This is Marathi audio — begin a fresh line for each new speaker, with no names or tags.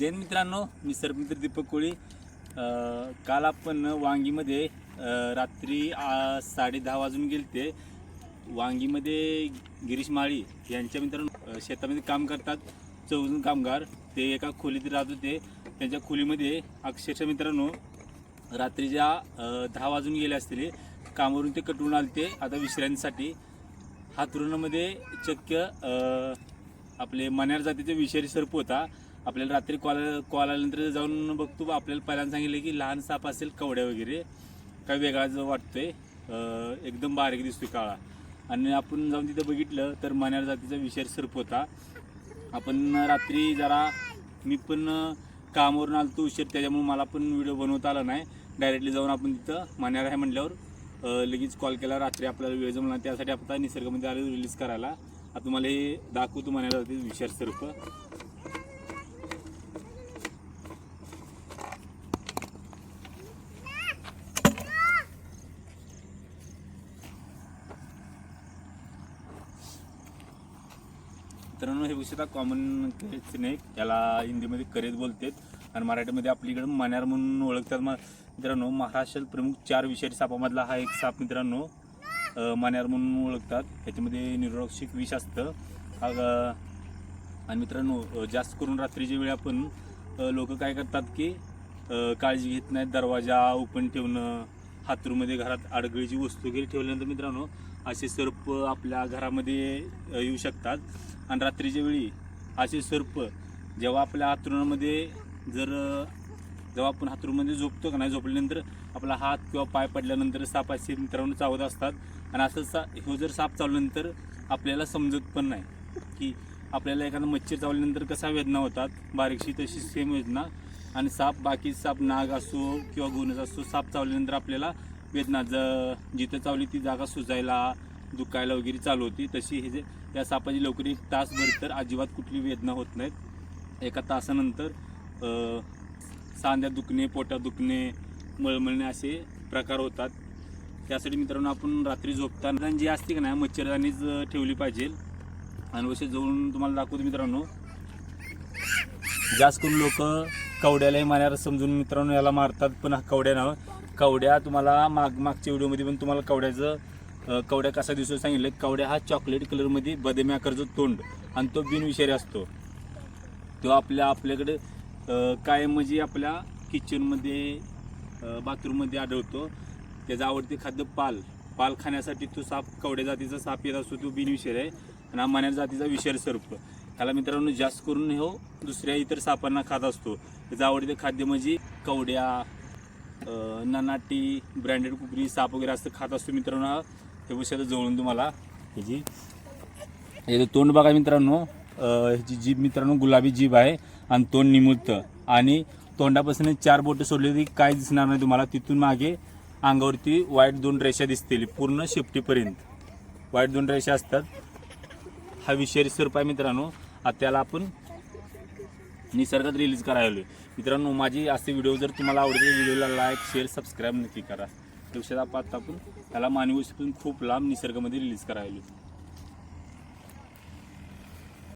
जैन मित्रांनो मी सरमित्र दीपक कोळी. काल आपण वांगीमध्ये रात्री साडे दहा वाजून गेलते. वांगीमध्ये गिरीश माळी यांच्या मित्रांनो शेतामध्ये काम करतात. चौजण कामगार ते एका खोलीत राहत होते. त्यांच्या खोलीमध्ये अक्षरशः मित्रांनो रात्रीच्या दहा वाजून गेले असतील कामावरून ते कटवून आले ते आता विश्रांतीसाठी हातरुणामध्ये चक्क आपले मण्यार जातीचे विषारी सर्प होता. आपल्याला रात्री कॉल कॉल आल्यानंतर जाऊन बघतो. आपल्याला पहिल्यांदा सांगितलं की लहान साप असेल कवड्या वगैरे काय वेगळा वाटतोय. एकदम बारीक दिसतोय काळा. आणि आपण जाऊन तिथं बघितलं तर मण्यार जातीचा विषय सर्प होता. आपण रात्री जरा मी पण कामावरून आलतो उशीर त्याच्यामुळे मला पण व्हिडिओ बनवता आला नाही. डायरेक्टली जाऊन आपण तिथं मान्यार आहे म्हटल्यावर लगेच कॉल केला. रात्री आपल्याला वेळ जमला त्यासाठी आता निसर्गामध्ये आलो रिलीज करायला. आता तुम्हाला हे दाखवतो मान्यार जातीचा विषार सर्प. मित्रांनो हे विषय कॉमन स्नेक याला हिंदीमध्ये करेत बोलतात. आणि मराठीमध्ये आपलीकडे मण्यार म्हणून ओळखतात. मा मित्रांनो महाराष्ट्रात प्रमुख चार विषारी सापामधला हा एक साप मित्रांनो अ, मण्यार म्हणून ओळखतात. त्याच्यामध्ये निरोक्षिक विष असतं. हा आणि मित्रांनो जास्त करून रात्रीच्या वेळी आपण लोक काय करतात की काळजी घेत नाहीत दरवाजा ओपन ठेवणं हातरूमध्ये घरात अडगळीची वस्तू वगैरे ठेवल्यानंतर मित्रांनो असे सर्प आपल्या घरामध्ये येऊ शकतात. आणि रात्रीच्या वेळी असे सर्प जेव्हा आपल्या हातरुणामध्ये जर जेव्हा आपण हातरूमध्ये झोपतो का नाही झोपल्यानंतर आपला हात किंवा पाय पडल्यानंतर साप असे मित्रांनो चावत असतात. आणि असं सा हो जर साप चावल्यानंतर आपल्याला समजत पण नाही की आपल्याला एखादा मच्छर चावल्यानंतर कसा वेदना होतात. बारीकशी तशी सेम वेदना. आणि साप बाकी साप नाग असो किंवा गुणच असो साप चावल्यानंतर आपल्याला वेदना ज जिथं चावली ती जागा सुजायला दुखायला वगैरे चालू होती. तशी हे जे या सापाची लवकर एक तासभर तर अजिबात कुठली वेदना होत नाहीत. एका तासानंतर सांध्या दुखणे पोटात दुखणे मळमळणे असे प्रकार होतात. त्यासाठी मित्रांनो आपण रात्री झोपताना जी असते का नाही मच्छरदानीच ठेवली पाहिजे. आणि वसे जाऊन तुम्हाला दाखवतो मित्रांनो. जास्त करून लोक कवड्यालाही मारणार समजून मित्रांनो याला मारतात पण हा कवड्या नाव. कवड्या तुम्हाला माग मागच्या व्हिडिओमध्ये पण तुम्हाला कवड्याचं कवड्या कसा दिसतो सांगितलं. कवड्या हा चॉकलेट कलरमध्ये बदामी आकारचं तोंड आणि तो बिनविषारी असतो. तो आपल्या आपल्याकडे काय कायम म्हणजे आपल्या किचनमध्ये बाथरूममध्ये आढळतो. त्याचं आवडते खाद्य पाल. पाल खाण्यासाठी तो साप कवड्या जातीचा साप येत असतो तो बिनविषारी आहे. आणि हा मान्या जातीचा विषारी सर्प. त्याला मित्रांनो जास्त करून हो दुसऱ्या इतर सापांना खात असतो. त्याचं आवडते खाद्य म्हणजे कवड्या ननाटी ब्रँडेड कुकरी साप वगैरे असं खात असतो मित्रांनो हा. हे विषयाला जवळून तुम्हाला. ह्याची याचं तोंड बघा मित्रांनो ह्याची जीभ मित्रांनो गुलाबी जीभ आहे आणि तोंड निमुत्त आणि तोंडापासून चार बोटं सोडली काय दिसणार नाही तुम्हाला. तिथून मागे अंगावरती वाईट दोन रेषा दिसतील पूर्ण शेपटीपर्यंत. वाईट दोन रेषा असतात. हा विषारी सर्प आहे मित्रांनो. त्याला आपण निसर्गात रिलीज करायला मित्रांनो माझी असे व्हिडिओ जर तुम्हाला आवडते व्हिडिओला लाईक शेअर सबस्क्राईब नक्की करा. लक्षात आपण आपण त्याला मानवी वस्तूतून खूप लांब निसर्गामध्ये रिलीज करायला